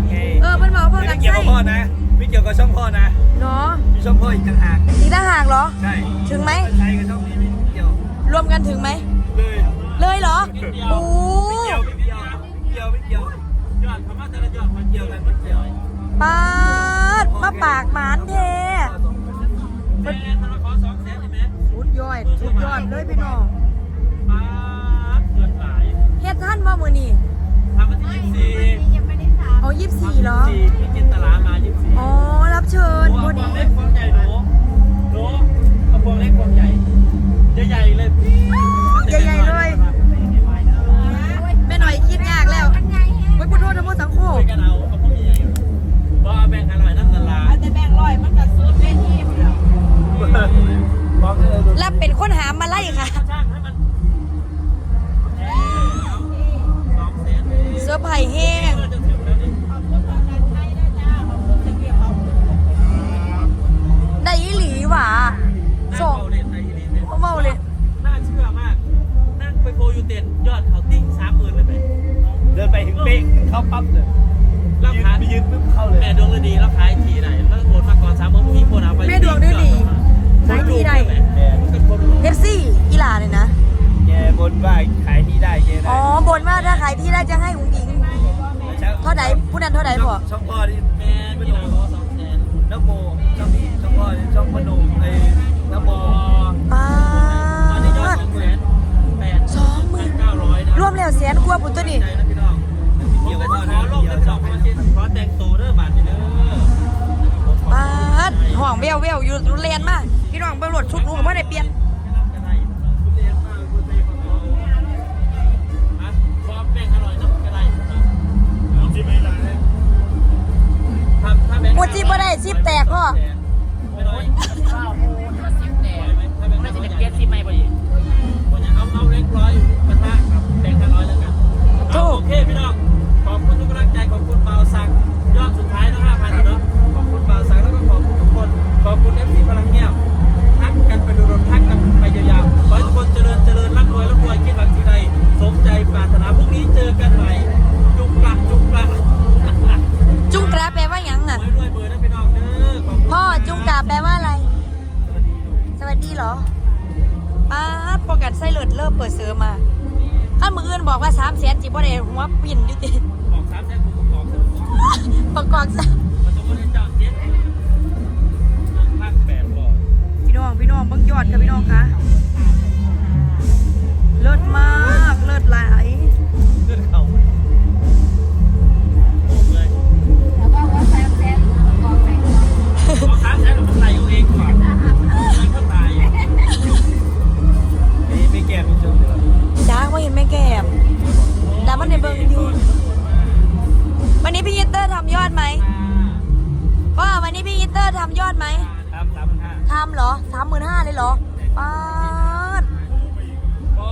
ษไงเออเพิ่นบอกว่าพ่อไม่กัได้นเกี่ยวใช่กับพ่อนะไม่เกี่ยวกับช่องพ่อนะเนาะมีช่องพ่ออีกต่างหากอีกต่างหากเหรอ ใช่ถึงไหม ใช่กับช่องนี้ไม่เกี่ยวรวมกันถึงไหม เลยเลยเหรอโอ้ไม่เกี่ยวไม่เกี่ยวไม่เกี่ยวไม่เกี่ยวยอดคำว่าแต่ละยอดมันเกี่ยวกันมันเกี่ยวปาดมาปากหมานเทแม่ธนาคารสองแสนใช่ไหมสุดยอดสุดยอดเลยพี่น้องป้าดเกินหลายเฮ็ดท่านบ่มื้อนี้ เสื้อร์ไผ่แห้งก็จะถึงแล้วนี่ขอบคุณประกันไทยด้วยจ้าขอบคุณตะเกียบขอบคุณได้อีหลีหว่าหน้าส่งเบาเลยในที่นี่เนี่ยเมาเลยน่าเชื่อมาก นั่งไปโพยูเต็ดยอดเขาติ้งสามหมื่นเลยไหมเดินไปถึงเป๊กเข้าปั๊บเลยแล้วขายไปยืนปุ๊บเข้าเลยแม่ดวงฤดีแล้วขายทีไหนแล้วโอนมาก่อนสามหมื่นมีคนเอาไปแม่ดวงฤดีขายที่ใดแกเป็นคนเอฟซี่อีหลาเนี่ยนะแกบนว่าขายที่ได้แกได้อ๋อบนว่าถ้าขายที่ได้จะให้อุ้งอิงเท่าไหร่ ผู้นั้นเท่าไหร่พ่อช่องพ่อที่แม่ไม่โดนสองแสนน้ำโมช่องนี้ช่องพ่อช่องพนมไอ้น้ำโมปาตอนนี้ยอดดสองแสนแปดสองหมื่นเก้าร้อยนะรวมแล้วแสนกว่าปุ่นตัวนี้ใจนะพี่น้องเกี่ยวกับขอลงนะพี่น้องขอแต่งตัวเด้อบาทเด้อปาดห่วงเววเววอยู่รุนแรงมากพี่น้องเบิ่งรถชุดหนูก็บ่ได้เปลี่ยน ได้ซิบแตกพ่อไม่น้อยข้าวโพดสิบแดงถ้าแบ่งน่าจะเป็นเกียร์สิบไม่พอดีเอาเอาเล็กร้อยปะทะกับแตงห้าร้อยแล้วกันโอเคพี่น้องขอบคุณทุกกำลังใจของ ปิ่นอยู่ติ บอกสามแสนผมบอกเถอะประกอบซะ ทำยอดไหมสามสามห้าทำเหรอสามหมื่นห้าเลยเหรอป้าดพอ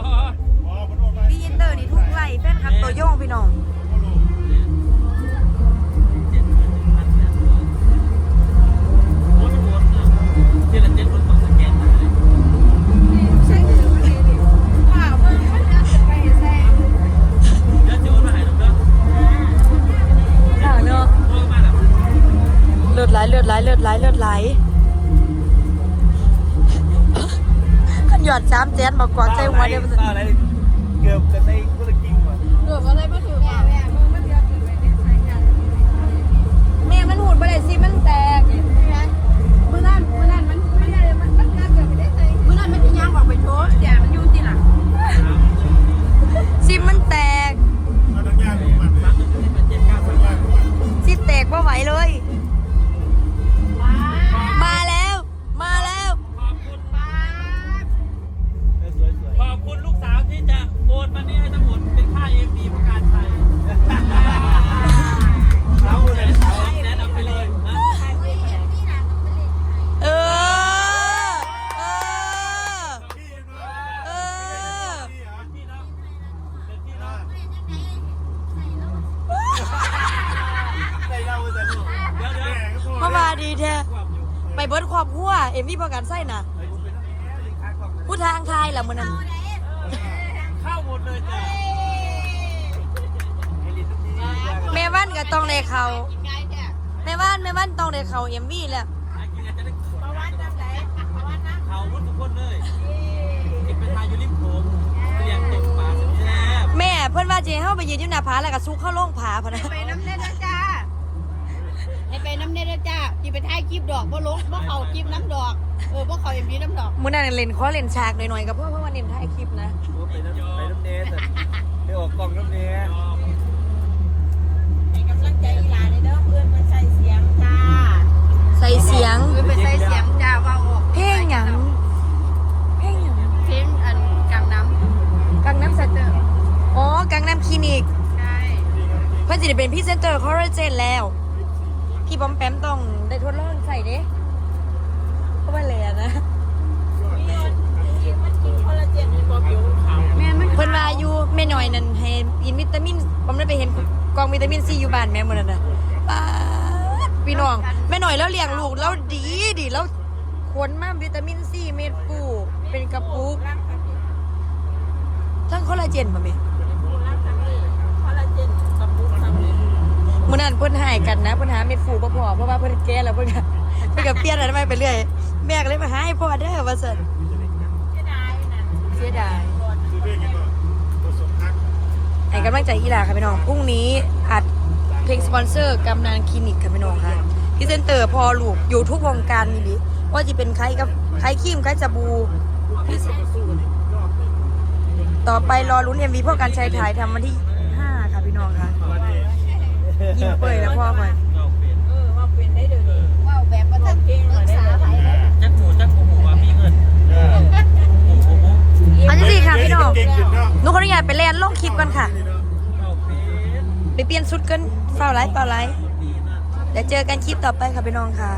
พี่ยินเตอร์นี่ทุกไล่แฟนคลับตัวโย่งพี่น้อง ไหลเลือดไหลเลือดไหลเลือดไหลขันหยอดสามแสนมากกว่าใจหัวเดียวมันอะเกือบจะได้ ดีแท้ไปเบิร์ดความหัวเอ็มวี่ประกันไส้น่ะผู้ทางทายแหละมันนั้นเข้าหมดเลยจ้ะแม่ว่านก็ต้องได้เขากินไงแท้แม่บ้านแม่บ้านต้องได้เขาเอ็มวีแหละหากินกันจะได้ประวัติจังไหนประวัตินะเขาหมดทุกคนเลยกินไปทายอยู่ริมโขงเรียงตกปลาแซ่บแม่เพื่อนว่าจะให้เฮาไปยืนอยู่หน้าผาแล้วก็ซุกเข้าโรงผาพะนะายคลิปดอกบ่ลงบ่เขาคลิปน้ำดอก เออบ่เขาเอ็มพีน้ำดอก มื้อนั้นเล่นขอเล่นฉากหน่อยๆกับเพื่อนเพราะว่าเล่นถ่ายคลิปนะ ไปน้ำไปน้ำเนสเดี๋ยวออกกล่องน้ำเนสให้กำลังใจอีหลานเลยเด้อเพื่อนมาใส่เสียงจ้าใส่เสียงเพื่อนไปใส่เสียงจ้าว่าออกเพลงหยังเพลงหยังเพลงอันกังน้กังน้ำสเตอร์อ๋อกังน้ำคลินิกำใช่เพื่อนจะได้เป็นพรีเซนเตอร์คอลลาเจนแล้ว พี่บอมแปมต้องได้ทดลองใส่เด้เพราะว่าเลยอะนะ แม่มันเพิ่นว่าอยู่แม่น้อยนั่นให้กินวิตามินผมได้ไปเห็นกองวิตามินซีอยู่บ้านแม่มื้อนั้นน่ะป้าดพี่น้องแม่น้อยแล้วเลี้ยงลูกแล้วดีดีแล้วควรมาวิตามินซีเม็ดฟูเป็นกระปุกทั้งคอลลาเจนป่ะแม่ มื้อนั้นเพิ่นหายกันนะเพิ่นหาเม็ดฟูบ่พอเพราะว่าเพิ่นแก่แล้วเพิ่นก็เพิ่นก็เปลี่ยนอะไรไปเรื่อยแม่ก็เลยมาหาให้พ่อเด้อว่าซั่นเสียดายให้กำลังใจอีหลาค่ะพี่น้องพรุ่งนี้อัดเพลงสปอนเซอร์กำนันคลินิกค่ะพี่น้องค่ะพรีเซนเตอร์พอลูกอยู่ทุกวงการนี่ดิว่าจะเป็นใครกับใครครีมใครจะบูพี่สิต่อไปรอลุ้นเอ็มวีพ่อการชัยถ่ายทำวันที่ 5 ค่ะพี่น้องค่ะ ยิ้มเปื่อยแล้วพ่อก่อนเราเป็นว้าวแบบว่าต้องปรึกษาไผเลยจักหมูจักหมูว่ามีเงินหมูหมูหมูอันที่สี่ค่ะพี่น้องเก่งขึ้นเนาะหนุขออนุญาตไปเล่นลงคลิปกันค่ะเราเป็นไปเปลี่ยนชุดกันเฝ้าไลฟ์เฝ้าไลฟ์ดีนะเดี๋ยวเจอกันคลิปต่อไปค่ะพี่น้องค่ะ